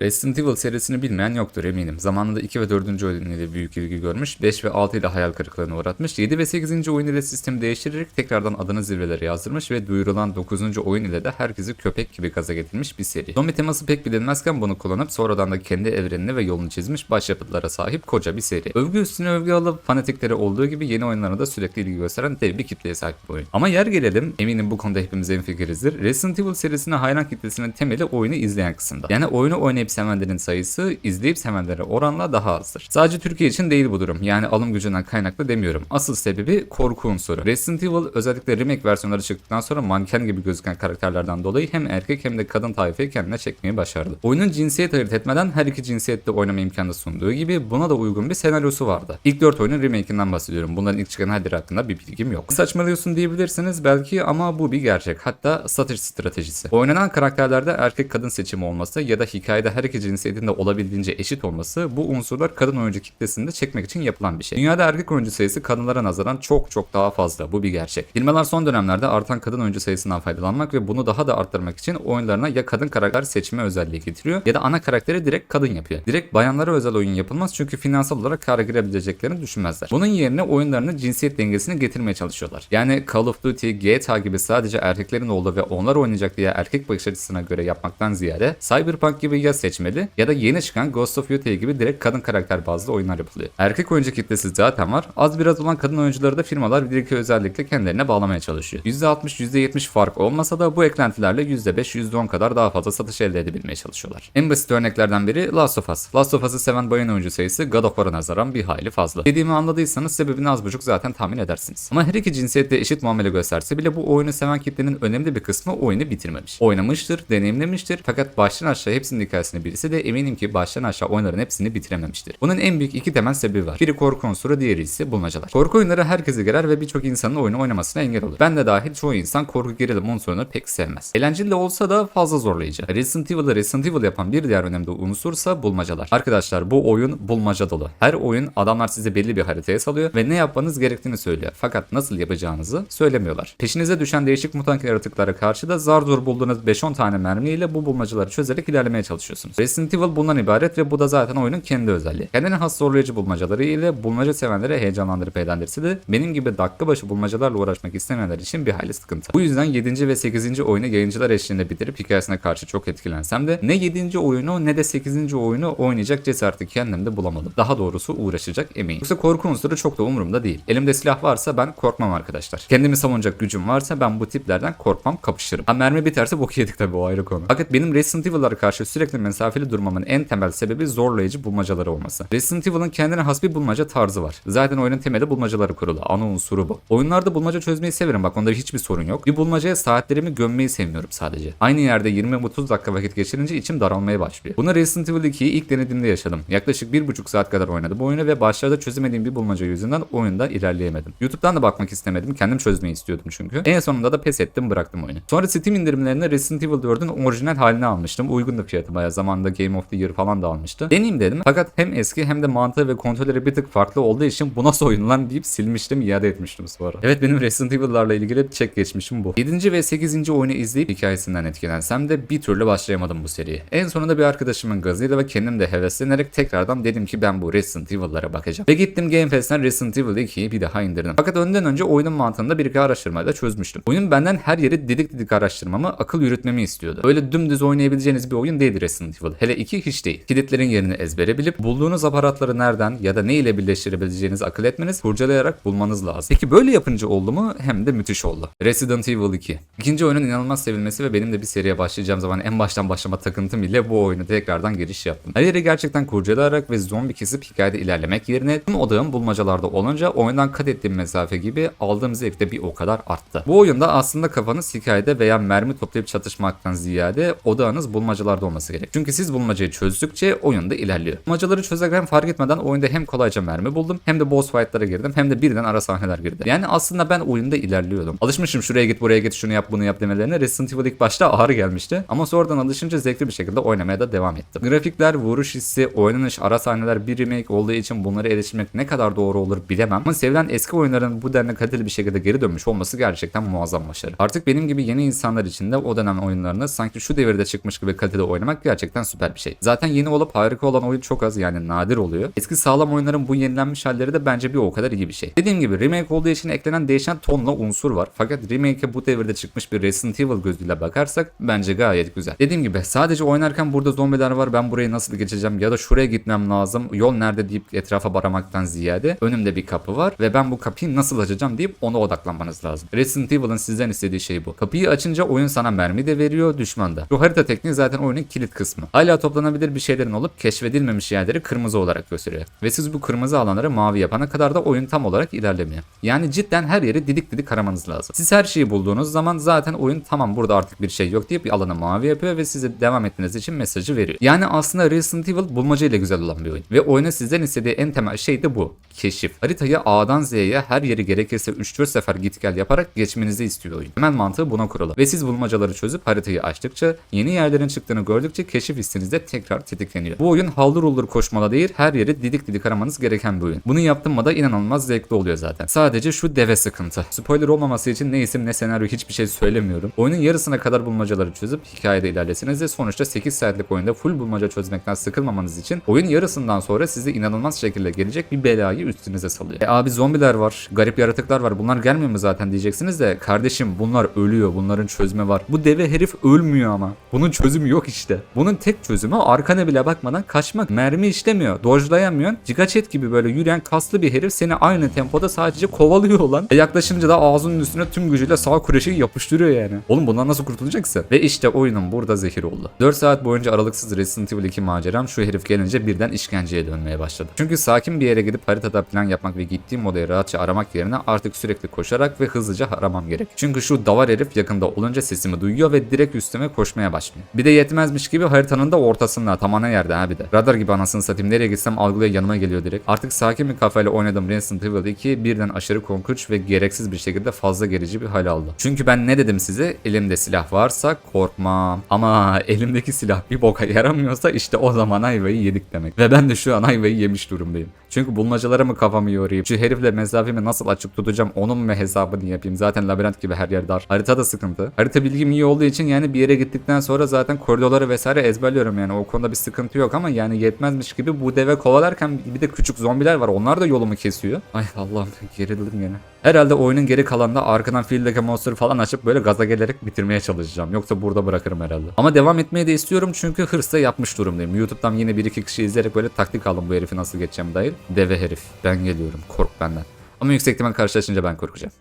Resident Evil serisini bilmeyen yoktur eminim. Zamanında 2 ve 4. oyun ile büyük ilgi görmüş, 5 ve 6 ile hayal kırıklığına uğratmış, 7 ve 8. oyun ile sistemi değiştirerek tekrardan adını zirvelere yazdırmış ve duyurulan 9. oyun ile de herkesi köpek gibi gaza getirmiş bir seri. Zombi teması pek bilinmezken bunu kullanıp sonradan da kendi evrenini ve yolunu çizmiş başyapıtlara sahip koca bir seri. Övgü üstüne övgü alıp fanatikleri olduğu gibi yeni oyunlarına da sürekli ilgi gösteren dev bir kitleye sahip bir oyun. Ama yer gelelim, eminim bu konuda hepimiz enfikirizdir. Resident Evil serisine hayran kitlesinin temeli oyunu izleyen kısımda. Yani oyunu oynayıp sevenlerin sayısı izleyip sevenlere oranla daha azdır. Sadece Türkiye için değil bu durum. Yani alım gücünden kaynaklı demiyorum. Asıl sebebi korku unsuru. Resident Evil özellikle remake versiyonları çıktıktan sonra manken gibi gözüken karakterlerden dolayı hem erkek hem de kadın tayfayı kendine çekmeyi başardı. Oyunun cinsiyet ayırt etmeden her iki cinsiyette oynama imkanı sunduğu gibi buna da uygun bir senaryosu vardı. İlk 4 oyunun remake'inden bahsediyorum. Bunların ilk çıkan halleri hakkında bir bilgim yok. Saçmalıyorsun diyebilirsiniz belki ama bu bir gerçek. Hatta satış stratejisi. Oynanan karakterlerde erkek kadın seçimi olması ya da hikayede her iki cinsiyetin de olabildiğince eşit olması bu unsurlar kadın oyuncu kitlesini de çekmek için yapılan bir şey. Dünyada erkek oyuncu sayısı kadınlara nazaran çok çok daha fazla. Bu bir gerçek. Firmalar son dönemlerde artan kadın oyuncu sayısından faydalanmak ve bunu daha da arttırmak için oyunlarına ya kadın karakter seçme özelliği getiriyor ya da ana karakteri direkt kadın yapıyor. Direkt bayanlara özel oyun yapılmaz çünkü finansal olarak kâra girebileceklerini düşünmezler. Bunun yerine oyunlarını cinsiyet dengesini getirmeye çalışıyorlar. Yani Call of Duty, GTA gibi sadece erkeklerin olduğu ve onlar oynayacak diye erkek bakış açısına göre yapmaktan ziyade Cyberpunk gibi ya seçmeli ya da yeni çıkan Ghost of Yotei gibi direkt kadın karakter bazlı oyunlar yapılıyor. Erkek oyuncu kitlesi zaten var. Az biraz olan kadın oyuncuları da firmalar bir iki özellikle kendilerine bağlamaya çalışıyor. %60, %70 fark olmasa da bu eklentilerle %5, %10 kadar daha fazla satış elde edebilmeye çalışıyorlar. En basit örneklerden biri Last of Us. Last of Us'ı seven bayan oyuncu sayısı God of War'a nazaran bir hayli fazla. Dediğimi anladıysanız sebebini az buçuk zaten tahmin edersiniz. Ama her iki cinsiyette eşit muamele gösterse bile bu oyunu seven kitlenin önemli bir kısmı oyunu bitirmemiş. Oynamıştır, deneyimlemiştir fakat baştan aşağı hepsinin hikayesini birisi de eminim ki baştan aşağı oyunların hepsini bitirememiştir. Bunun en büyük iki temel sebebi var. Biri korku unsuru, diğeri ise bulmacalar. Korku oyunları herkesi gerer ve birçok insanın oyunu oynamasına engel olur. Ben de dahil çoğu insan korku gerilim unsurunu pek sevmez. Eğlenceli de olsa da fazla zorlayıcı. Resident Evil'ı Resident Evil yapan bir diğer önemli unsursa bulmacalar. Arkadaşlar bu oyun bulmaca dolu. Her oyun adamlar size belli bir haritaya salıyor ve ne yapmanız gerektiğini söylüyor. Fakat nasıl yapacağınızı söylemiyorlar. Peşinize düşen değişik mutant yaratıklara karşı da zar zor bulduğunuz 5-10 tane mermiyle bu bulmacaları çözerek ilerlemeye çalışıyorsunuz. Resident Evil bundan ibaret ve bu da zaten oyunun kendi özelliği. Kendine has zorlayıcı bulmacaları ile bulmaca sevenleri heyecanlandırıp eğlendirse de benim gibi dakika başı bulmacalarla uğraşmak istemeyenler için bir hayli sıkıntı. Bu yüzden 7. ve 8. oyunu yayıncılar eşliğinde bitirip hikayesine karşı çok etkilensem de ne 7. oyunu ne de 8. oyunu oynayacak cesareti kendimde bulamadım. Daha doğrusu uğraşacak emeğim. Yoksa korku unsuru çok da umurumda değil. Elimde silah varsa ben korkmam arkadaşlar. Kendimi savunacak gücüm varsa ben bu tiplerden korkmam kapışırım. Ha mermi biterse bok yedik tabii o ayrı konu. Fakat benim Resident Evil'lara karşı sürekli mesafeli durmamın en temel sebebi zorlayıcı bulmacaları olması. Resident Evil'ın kendine has bir bulmaca tarzı var. Zaten oyunun temeli bulmacaları kurulu. Ana unsuru bu. Oyunlarda bulmaca çözmeyi severim bak onda hiçbir sorun yok. Bir bulmacaya saatlerimi gömmeyi sevmiyorum sadece. Aynı yerde 20-30 dakika vakit geçirince içim daralmaya başlıyor. Bunu Resident Evil 2'yi ilk denediğimde yaşadım. Yaklaşık 1,5 saat kadar oynadım bu oyunu ve başlarda çözemediğim bir bulmaca yüzünden oyunda ilerleyemedim. YouTube'dan da bakmak istemedim. Kendim çözmeyi istiyordum çünkü. En sonunda da pes ettim bıraktım oyunu. Sonra Steam indirimlerinde Resident Evil 4'ün orijinal halini almıştım. Uygun da fiyatı bayağı zamanında Game of the Year falan da almıştı. Deneyim dedim. Fakat hem eski hem de mantığı ve kontrolleri bir tık farklı olduğu için bu nasıl oyun lan deyip silmiştim iade etmiştim sonra. Evet benim Resident Evil'larla ilgili çek geçmişim bu. 7. ve 8. oyunu izleyip hikayesinden etkilensem de bir türlü başlayamadım bu seriye. En sonunda bir arkadaşımın gazıyla ve kendim de heveslenerek tekrardan dedim ki ben bu Resident Evil'lara bakacağım. Ve gittim Game Pass'ten Resident Evil 2'yi bir daha indirdim. Fakat önden önce oyunun mantığında bir iki araştırmayla çözmüştüm. Oyun benden her yeri didik didik araştırmamı, akıl yürütmemi istiyordu. Öyle dümdüz oynayabileceğiniz bir oyun değildi Resident Evil. Hele 2 hiç değil. Kilitlerin yerini ezbere bilip bulduğunuz aparatları nereden ya da ne ile birleştirebileceğinizi akıl etmeniz, kurcalayarak bulmanız lazım. Peki böyle yapınca oldu mu? Hem de müthiş oldu. Resident Evil 2. İkinci oyunun inanılmaz sevilmesi ve benim de bir seriye başlayacağım zaman en baştan başlama takıntım ile bu oyunu tekrardan giriş yaptım. Her yeri gerçekten kurcalayarak ve zombi kesip hikayede ilerlemek yerine tüm odağım bulmacalarda olunca oyundan kat ettiğim mesafe gibi aldığım zevk de bir o kadar arttı. Bu oyunda aslında kafanız hikayede veya mermi toplayıp çatışmaktan ziyade odağınız bulmacalarda olması gerek. Çünkü siz bulmacayı çözdükçe oyunda ilerliyor. Bulmacaları çözerken fark etmeden oyunda hem kolayca mermi buldum hem de boss fight'lara girdim hem de birden ara sahneler girdi. Yani aslında ben oyunda ilerliyordum. Alışmışım şuraya git buraya git şunu yap bunu yap demelerine Resident Evil ilk başta ağır gelmişti ama sonradan alışınca zevkli bir şekilde oynamaya da devam ettim. Grafikler, vuruş hissi, oynanış, ara sahneler bir remake olduğu için bunları eleştirmek ne kadar doğru olur bilemem ama sevilen eski oyunların bu denli kaliteli bir şekilde geri dönmüş olması gerçekten muazzam başarı. Artık benim gibi yeni insanlar için de o dönem oyunlarını sanki şu devirde çıkmış gibi kalitede oynamak gerçekten gerçekten süper bir şey. Zaten yeni olup harika olan oyun çok az yani nadir oluyor. Eski sağlam oyunların bu yenilenmiş halleri de bence bir o kadar iyi bir şey. Dediğim gibi remake olduğu için eklenen değişen tonla unsur var. Fakat remake'e bu devirde çıkmış bir Resident Evil gözüyle bakarsak bence gayet güzel. Dediğim gibi sadece oynarken burada zombiler var ben burayı nasıl geçeceğim ya da şuraya gitmem lazım yol nerede deyip etrafa baramaktan ziyade önümde bir kapı var ve ben bu kapıyı nasıl açacağım deyip ona odaklanmanız lazım. Resident Evil'ın sizden istediği şey bu. Kapıyı açınca oyun sana mermi de veriyor düşman da. Bu harita tekniği zaten oyunun kilit kısmı. Hala toplanabilir bir şeylerin olup keşfedilmemiş yerleri kırmızı olarak gösteriyor. Ve siz bu kırmızı alanları mavi yapana kadar da oyun tam olarak ilerlemiyor. Yani cidden her yeri didik didik aramanız lazım. Siz her şeyi bulduğunuz zaman zaten oyun tamam burada artık bir şey yok deyip alanı mavi yapıyor ve size devam etmeniz için mesajı veriyor. Yani aslında Resident Evil bulmaca ile güzel olan bir oyun. Ve oyuna sizden istediği en temel şey de bu. Keşif. Haritayı A'dan Z'ye her yeri gerekirse 3-4 sefer git gel yaparak geçmenizi istiyor oyun. Temel mantığı buna kurulu. Ve siz bulmacaları çözüp haritayı açtıkça yeni yerlerin çıktığını gördükçe keşif hissiniz de tekrar tetikleniyor. Bu oyun haldır uldur koşmalı değil her yeri didik didik aramanız gereken bir oyun. Bunu yaptım mı da inanılmaz zevkli oluyor zaten. Sadece şu deve sıkıntı. Spoiler olmaması için ne isim ne senaryo hiçbir şey söylemiyorum. Oyunun yarısına kadar bulmacaları çözüp hikayede ilerleseniz de sonuçta 8 saatlik oyunda full bulmaca çözmekten sıkılmamanız için oyun yarısından sonra sizi inanılmaz şekilde gelecek bir belayı üstünüze salıyor. E abi zombiler var, garip yaratıklar var bunlar gelmiyor mu zaten diyeceksiniz de kardeşim bunlar ölüyor bunların çözümü var. Bu deve herif ölmüyor ama. Bunun çözümü yok işte. Bunun tek çözümü arkana bile bakmadan kaçmak. Mermi işlemiyor. Dojlayamıyorsun. Gigaçet gibi böyle yürüyen kaslı bir herif seni aynı tempoda sadece kovalıyor olan. E yaklaşınca da ağzının üstüne tüm gücüyle sağ kureşi yapıştırıyor yani. Oğlum bundan nasıl kurtulacaksın? Ve işte oyunun burada zehir oldu. 4 saat boyunca aralıksız Resident Evil 2 maceram şu herif gelince birden işkenceye dönmeye başladı. Çünkü sakin bir yere gidip haritada plan yapmak ve gittiğim odayı rahatça aramak yerine artık sürekli koşarak ve hızlıca aramam gerek. Çünkü şu davar herif yakında olunca sesimi duyuyor ve direkt üstüme koşmaya başlıyor. Bir de yetmezmiş gibi haritanın da ortasında tam ana yerde ha bir de. Radar gibi anasını satayım nereye gitsem algılıyor yanıma geliyor direkt. Artık sakin bir kafayla oynadığım Resident Evil 2 birden aşırı korkunç ve gereksiz bir şekilde fazla gerici bir hal aldı. Çünkü ben ne dedim size? Elimde silah varsa korkmam. Ama elimdeki silah bir boka yaramıyorsa işte o zaman ayvayı yedik demek. Ve ben de şu an ayvayı yemiş durumdayım. Çünkü bulmacalara mı kafamı yorayım? Şu herifle mesafemi nasıl açık tutacağım onun mu hesabını yapayım? Zaten labirent gibi her yer dar. Harita da sıkıntı. Harita bilgim iyi olduğu için yani bir yere gittikten sonra zaten koridorları vesaire ezberliyorum yani. O konuda bir sıkıntı yok ama yani yetmezmiş gibi bu deve kovalarken bir de küçük zombiler var. Onlar da yolumu kesiyor. Ay Allah'ım gerildim gene. Herhalde oyunun geri kalanında arkadan Field'deki monster falan açıp böyle gaza gelerek bitirmeye çalışacağım. Yoksa burada bırakırım herhalde. Ama devam etmeyi de istiyorum çünkü hırsla yapmış durumdayım. YouTube'dan yine bir iki kişi izleyerek böyle taktik aldım bu herifi nasıl geçeceğim dair. Deve herif. Ben geliyorum. Kork benden. Ama yüksek karşılaşınca ben korkacağım.